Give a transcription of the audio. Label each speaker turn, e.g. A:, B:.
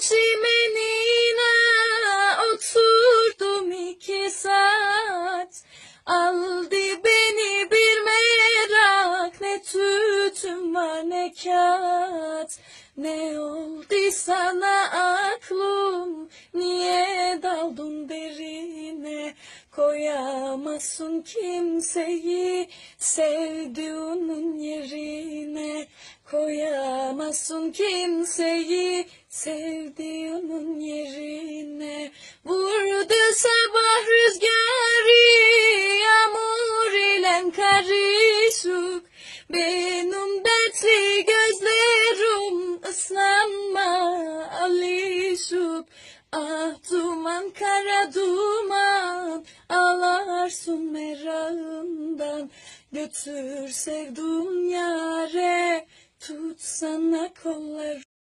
A: çimenine oturdum iki saat. Aldı beni bir merak ne tütün var ne kağıt. Ne oldu sana aklım niye daldın derine? Koyamazsın kimseyi sevdiğinin yerine. Koyamazsın kimseyi sevdiğinin yerine Vurdu sabah rüzgarı yağmur ile karışık Benim dertli gözlerim ıslanma alışık Ah duman kara duman ağlarsın merakından Götür sevduğum yare tutsana kolları